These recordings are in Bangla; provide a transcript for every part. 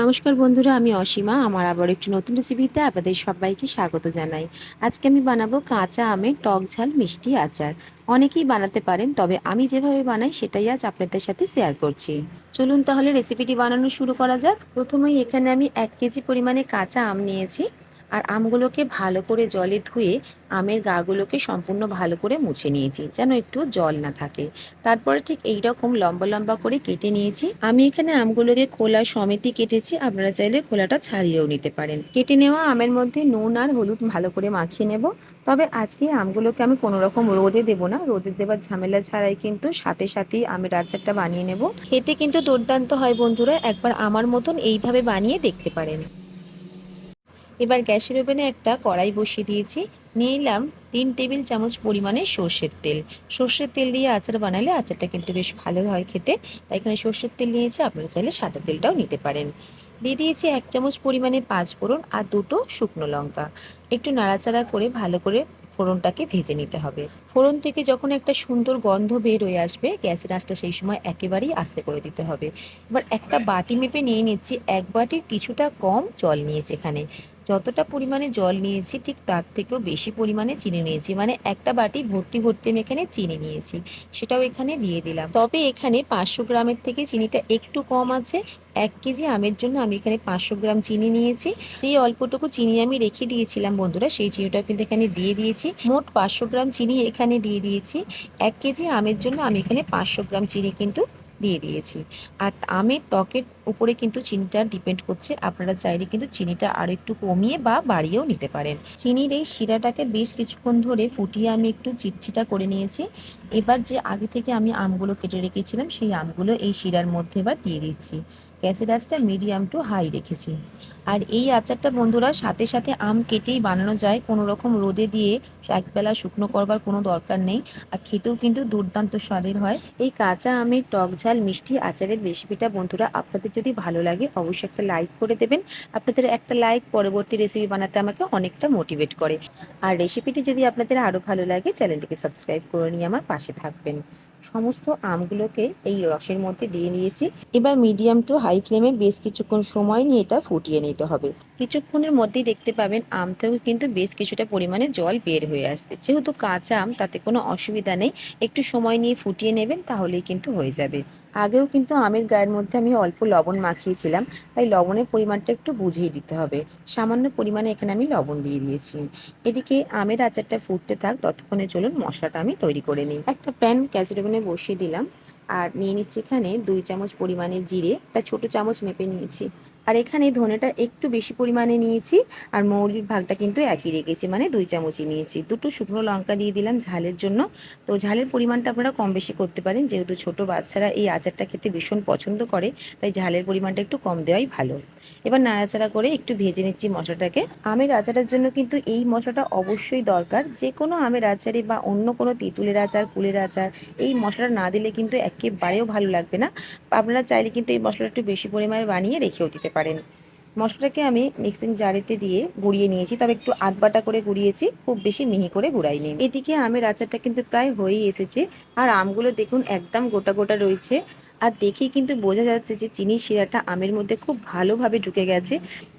নমস্কার বন্ধুরা, আমি অসীমা। আমার আবার একটি নতুন রেসিপিতে আপনাদের সবাইকে স্বাগত জানাই। আজকে আমি বানাবো কাঁচা আমের টক ঝাল মিষ্টি আচার। অনেকেই বানাতে পারেন, তবে আমি যেভাবে বানাই সেটাই আজ আপনাদের সাথে শেয়ার করছি। চলুন তাহলে রেসিপিটি বানানো শুরু করা যাক। প্রথমেই এখানে আমি এক কেজি পরিমাণে কাঁচা আম নিয়েছি। আর আমগুলোকে ভালো করে জলে ধুয়ে আমের গাগুলোকে সম্পূর্ণ ভালো করে মুছে নিয়েছি, যেন একটু জল না থাকে। তারপরে ঠিক এই রকম লম্বা লম্বা করে কেটে নিয়েছি। আমি এখানে আমগুলোকে খোলা সমেতই কেটেছি, আপনারা চাইলে খোলাটা ছাড়িয়েও নিতে পারেন। কেটে নেওয়া আমের মধ্যে নুন আর হলুদ ভালো করে মাখিয়ে নেব। তবে আজকে আমগুলোকে আমি কোনো রকম রোদে দেবো না, রোদে দেবার ঝামেলা ছাড়াই কিন্তু সাথে সাথেই আমের আচারটা বানিয়ে নেব। খেতে কিন্তু দুর্দান্ত হয় বন্ধুরা, একবার আমার মতন এইভাবে বানিয়ে দেখতে পারেন। এবার গ্যাসের ওভেনে একটা কড়াই বসিয়ে দিয়েছি। নিয়ে নিলাম তিন টেবিল চামচ পরিমাণে সর্ষের তেল। সর্ষের তেল দিয়ে আচার বানালে আচারটা কিন্তু বেশ ভালো হয় খেতে। তাই এখানে সর্ষের তেল নিয়েছি, আপনারা চাইলে সাদা তেলটাও নিতে পারেন। দিয়ে দিয়েছি এক চামচ পরিমাণে পাঁচ ফোড়ন আর দুটো শুকনো লঙ্কা। একটু নাড়াচাড়া করে ভালো করে ফোড়নটাকে ভেজে নিতে হবে। ফোড়ন থেকে যখন একটা সুন্দর গন্ধ বের হয়ে আসবে, গ্যাসের আঁচটা সেই সময় একেবারেই আস্তে করে দিতে হবে। এবার একটা বাটি মেপে নিয়ে নিচ্ছি। এক বাটির কিছুটা কম জল নিয়েছি এখানে। যতটা পরিমাণে জল নিয়েছি, ঠিক তার থেকেও বেশি পরিমাণে চিনি নিয়েছি। মানে একটা বাটি ভর্তি ভর্তি আমি এখানে চিনি নিয়েছি। সেটাও এখানে দিয়ে দিলাম। তবে এখানে পাঁচশো গ্রামের থেকে চিনিটা একটু কম আছে। এক কেজি আমের জন্য আমি এখানে পাঁচশো গ্রাম চিনি নিয়েছি। যেই অল্পটুকু চিনি আমি রেখে দিয়েছিলাম বন্ধুরা, সেই চিনিটাও কিন্তু এখানে দিয়ে দিয়েছি। মোট পাঁচশো গ্রাম চিনি এখানে দিয়ে দিয়েছি। এক কেজি আমের জন্য আমি এখানে পাঁচশো গ্রাম চিনি কিন্তু দিয়ে দিয়েছি। আর আমের টকের উপরে কিন্তু চিনিটা ডিপেন্ড করছে। আপনারা চাইলে কিন্তু চিনিটা আর একটু কমিয়ে বা বাড়িয়েও নিতে পারেন। চিনির এই শিরাটাকে বেশ কিছুক্ষণ ধরে ফুটিয়ে আমি একটু চিটচিটা করে নিয়েছি। এবার যে আগে থেকে আমি আমগুলো কেটে রেখেছিলাম, সেই আমগুলো এই শিরার মধ্যে এবার দিয়ে দিচ্ছি। গ্যাসের মিডিয়াম টু হাই রেখেছি। আর এই আচারটা বন্ধুরা সাথে সাথে আম কেটেই বানানো যায়, কোনো রকম রোদে দিয়ে একবেলা শুকনো করবার কোনো দরকার নেই। আর খেতেও কিন্তু দুর্দান্ত স্বাদের হয়। এই কাঁচা আমের টক ঝাল মিষ্টি আচারের রেসিপিটা বন্ধুরা আপনাদের যদি ভালো লাগে অবশ্যই একটা লাইক করে দেবেন। আপনাদের একটা লাইক পরবর্তী রেসিপি বানাতে আমাকে অনেকটা মোটিভেট করে। আর রেসিপিটি যদি আপনাদের আরও ভালো লাগে চ্যানেলটিকে সাবস্ক্রাইব করে নিয়ে আমার পাশে থাকবেন। সমস্ত আমগুলোকে এই রসের মধ্যে দিয়ে নিয়েছি। এবার মিডিয়াম টু হাই ফ্লেমে বেশ কিছুক্ষণ সময় নিয়ে এটা ফুটিয়ে নিতে হবে। কিছুক্ষণের মধ্যেই দেখতে পাবেন আম থেকে কিন্তু বেশ কিছুটা পরিমাণে জল বের হয়ে আসছে। যেহেতু কাঁচা আম, তাতে কোনো অসুবিধা নেই। একটু সময় নিয়ে ফুটিয়ে নেবেন, তাহলেই কিন্তু হয়ে যাবে। আগেও কিন্তু আমের গায়ের মধ্যে আমি অল্প লবণ মাখিয়েছিলাম, তাই লবণের পরিমাণটা একটু বুঝিয়ে দিতে হবে। সামান্য পরিমাণে এখানে আমি লবণ দিয়ে দিয়েছি। এদিকে আমের আচারটা ফুটতে থাক, ততক্ষণে চলুন মশলাটা আমি তৈরি করে নিই। একটা প্যান গ্যাসের ওভেনে বসিয়ে দিলাম, আর নিয়ে নিচ্ছি এখানে দুই চামচ পরিমাণে জিরে, একটা ছোট চামচ মেপে নিয়েছি। আর এখানে ধনেটা একটু বেশি পরিমাণে নিয়েছি, আর মৌরির ভাগটা কিন্তু একই রেখেছি মানে দুই চামচই নিয়েছি। দুটো শুকনো লঙ্কা দিয়ে দিলাম ঝালের জন্য। তো ঝালের পরিমাণটা আপনারা কম বেশি করতে পারেন, যেহেতু ছোট বাচ্চারা এই আচারটা খেতে ভীষণ পছন্দ করে, তাই ঝালের পরিমাণটা একটু কম দেওয়াই ভালো। এবার নাড়াচাড়া করে একটু ভেজে নিচ্ছি মশলাটাকে। আমের আচারের জন্য কিন্তু এই মশলাটা অবশ্যই দরকার। যে কোনো আমের আচারে বা অন্য কোনো তেঁতুলের আচার, কুলের আচার, এই মশলাটা না দিলে কিন্তু একেবারেও ভালো লাগবে না। আপনারা চাইলে কিন্তু এই মশলাটা একটু বেশি পরিমাণে বানিয়ে রেখেও দিতে পারেন। মশলাটাকে আমি মিক্সিং জারেতে দিয়ে গুঁড়িয়ে নিয়েছি। তবে একটু আধ বাটা করে গুঁড়িয়েছি, খুব বেশি মিহি করে গুঁড়াইনি। এদিকে আমের আচারটা কিন্তু প্রায় হয়েই এসেছে। আর আমগুলো দেখুন, একদম গোটা গোটা রয়েছে। আর দেখেই কিন্তু বোঝা যাচ্ছে যে চিনির শিরাটা আমের মধ্যে খুব ভালোভাবে ঢুকে গেছে।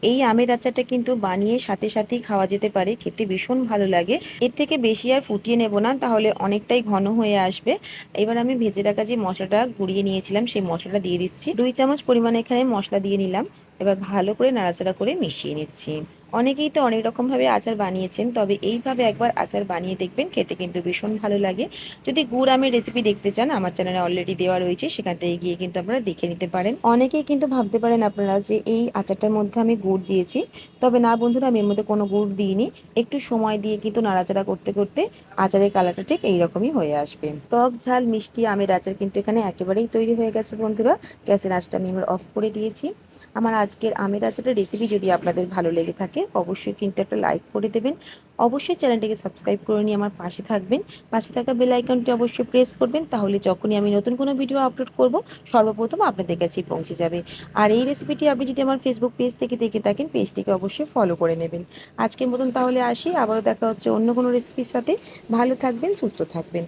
এই আমের আচারটা কিন্তু বানিয়ে সাথে সাথেই খাওয়া যেতে পারে, খেতে ভীষণ ভালো লাগে। এর থেকে বেশি আর ফুটিয়ে নেব না, তাহলে অনেকটাই ঘন হয়ে আসবে। এবার আমি ভেজে রাখা যে মশলাটা গুঁড়িয়ে নিয়েছিলাম, সেই মশলাটা দিয়ে দিচ্ছি। দুই চামচ পরিমাণে এখানে মশলা দিয়ে নিলাম। এবার ভালো করে নাড়াচাড়া করে মিশিয়ে নিচ্ছি। অনেকেই তো অনেক রকমভাবে আচার বানিয়েছেন, তবে এইভাবে একবার আচার বানিয়ে দেখবেন, খেতে কিন্তু ভীষণ ভালো লাগে। যদি গুড় আমের রেসিপি দেখতে চান, আমার চ্যানেলে অলরেডি দেওয়া রয়েছে, সেখান থেকে গিয়ে কিন্তু আপনারা দেখে নিতে পারেন। অনেকেই কিন্তু ভাবতে পারেন আপনারা যে এই আচারটার মধ্যে আমি গুড় দিয়েছি, তবে না বন্ধুরা, আমি এর মধ্যে কোনো গুড় দিইনি। একটু সময় দিয়ে কিন্তু নাড়াচাড়া করতে করতে আচারের কালারটা ঠিক এইরকমই হয়ে আসবে। টক ঝাল মিষ্টি আমের আচার কিন্তু এখানে একেবারেই তৈরি হয়ে গেছে বন্ধুরা। গ্যাসের আঁচটা আমি এবার অফ করে দিয়েছি। আমার আজকের আমের আচারের রেসিপি যদি আপনাদের ভালো লেগে থাকে, অবশ্যই কিন্তু একটা লাইক করে দেবেন। অবশ্যই চ্যানেলটিকে সাবস্ক্রাইব করে নিয়ে আমার পাশে থাকবেন। পাশে থাকা বেল আইকনটি অবশ্যই প্রেস করবেন, তাহলে যখনই আমি নতুন কোনো ভিডিও আপলোড করব, সর্বপ্রথম আপনাদের কাছেই পৌঁছে যাবে। আর এই রেসিপিটি আপনি যদি আমার ফেসবুক পেজ থেকে দেখে থাকেন পেজটিকে অবশ্যই ফলো করে নেবেন। আজকের মতন তাহলে আসি, আবারও দেখা হচ্ছে অন্য কোনো রেসিপির সাথে। ভালো থাকবেন, সুস্থ থাকবেন।